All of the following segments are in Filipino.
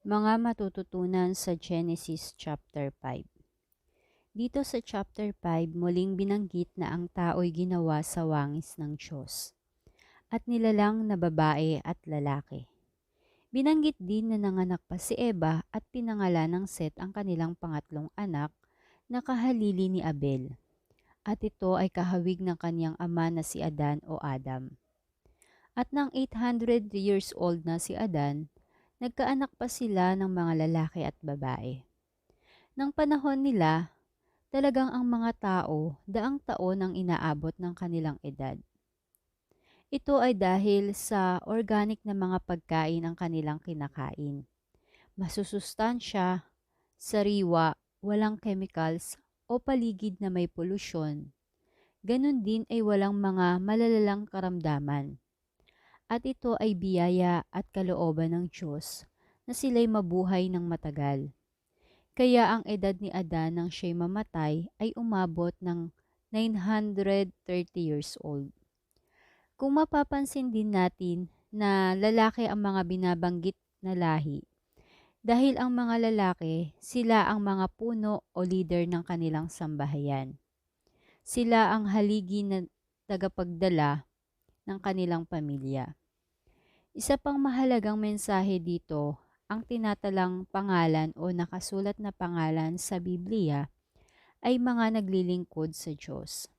Mga matututunan sa Genesis chapter 5 Dito sa chapter 5, muling binanggit na ang tao'y ginawa sa wangis ng Diyos at nilalang na babae at lalaki. Binanggit din na nanganak pa si Eva at pinangalan ng Set ang kanilang pangatlong anak na kahalili ni Abel. At ito ay kahawig ng kanyang ama na si Adan o Adam. At nang 800 years old na si Adan, nagkaanak pa sila ng mga lalaki at babae. Nang panahon nila, talagang ang mga tao daang taon ang inaabot ng kanilang edad. Ito ay dahil sa organic na mga pagkain ang kanilang kinakain. Masusustansya, sariwa, walang chemicals o paligid na may polusyon. Ganon din ay walang mga malalalang karamdaman. At ito ay biyaya at kalooban ng Diyos na sila'y mabuhay ng matagal. Kaya ang edad ni Adan nang siya'y mamatay ay umabot ng 930 years old. Kung mapapansin din natin na lalaki ang mga binabanggit na lahi, dahil ang mga lalaki, sila ang mga puno o leader ng kanilang sambahayan. Sila ang haligi na tagapagdala ng kanilang pamilya. Isa pang mahalagang mensahe dito, ang tinatalang pangalan o nakasulat na pangalan sa Biblia ay mga naglilingkod sa Diyos.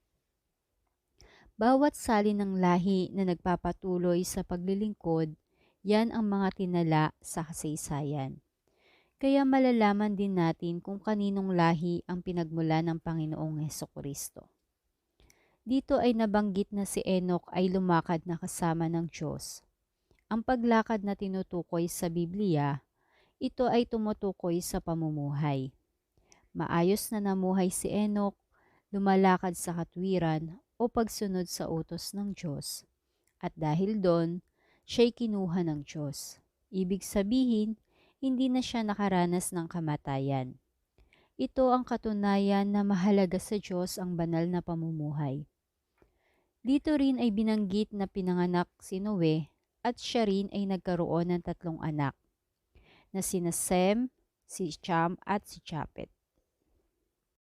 Bawat sali ng lahi na nagpapatuloy sa paglilingkod, yan ang mga tinala sa kasaysayan. Kaya malalaman din natin kung kaninong lahi ang pinagmula ng Panginoong Heso Kristo. Dito ay nabanggit na si Enoch ay lumakad na kasama ng Diyos. Ang paglakad na tinutukoy sa Biblia, ito ay tumutukoy sa pamumuhay. Maayos na namuhay si Enoch, lumalakad sa katwiran o pagsunod sa utos ng Diyos. At dahil doon, siya'y kinuha ng Diyos. Ibig sabihin, hindi na siya nakaranas ng kamatayan. Ito ang katunayan na mahalaga sa Diyos ang banal na pamumuhay. Dito rin ay binanggit na pinanganak si Noe at siya rin ay nagkaroon ng tatlong anak na sina Sem, si Cham at si Chapet.